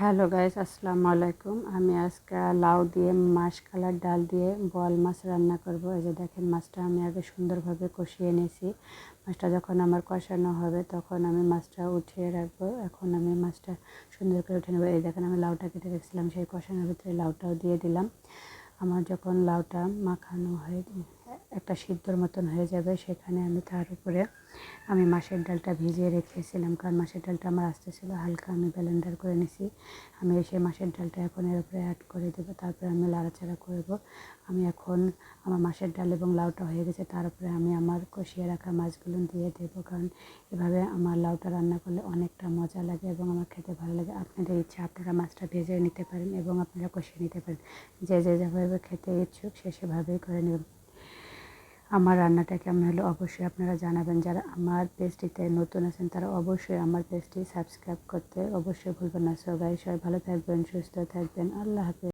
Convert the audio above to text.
Hello guys, আসসালামু আলাইকুম। আমি আজকে লাউ দিয়ে মাসকালার ডাল দিয়ে বল মাছ রান্না করব। এই যে দেখেন, মাছটা আমি আগে সুন্দরভাবে কষিয়ে নিয়েছি। মাছটা যখন আমার কষানো হবে, তখন আমি মাছটা উঠিয়ে রাখব। এখন আমি মাছটা সুন্দর করে উঠে নেব। এই দেখেন, আমি লাউটা কেটে রেখেছিলাম, সেই কষানোর ভিতরে লাউটাও দিয়ে দিলাম। আমার যখন লাউটা মাখানো হয়ে, একটা সিদ্ধর মতন হয়ে যাবে, সেখানে আমি তার উপরে আমি মাছের ডালটা ভিজিয়ে রেখেছিলাম, কারণ মাছের ডালটা আমার আসতে ছিল, হালকা আমি ব্লেন্ডার করে নিছি। আমি এসে মাছের ডালটা এখন এর উপরে অ্যাড করে দেবো, তারপরে আমি লাড়াচাড়া করব। আমি এখন আমার মাছের ডাল এবং লাউটা হয়ে গেছে, তার উপরে আমি আমার কষিয়ে রাখা মাছগুলো দিয়ে দেবো, কারণ এভাবে আমার লাউটা রান্না করলে অনেকটা মজা লাগে এবং আমার খেতে ভালো লাগে। আপনাদের ইচ্ছা, আপনারা মাছটা ভেজে নিতে পারেন এবং আপনারা কষিয়ে নিতে পারেন। যে যে যেভাবে খেতে ইচ্ছুক সে সেভাবেই করে নেবেন আমার রান্নাটা কেমন হলো অবশ্যই আপনারা জানাবেন। যারা আমার পেজটিতে নতুন আছেন, তারা অবশ্যই আমার পেজটি সাবস্ক্রাইব করতে অবশ্যই ভুলবেন না। সবাই সবাই ভালো থাকবেন, সুস্থ থাকবেন। আল্লাহ হাফিজ।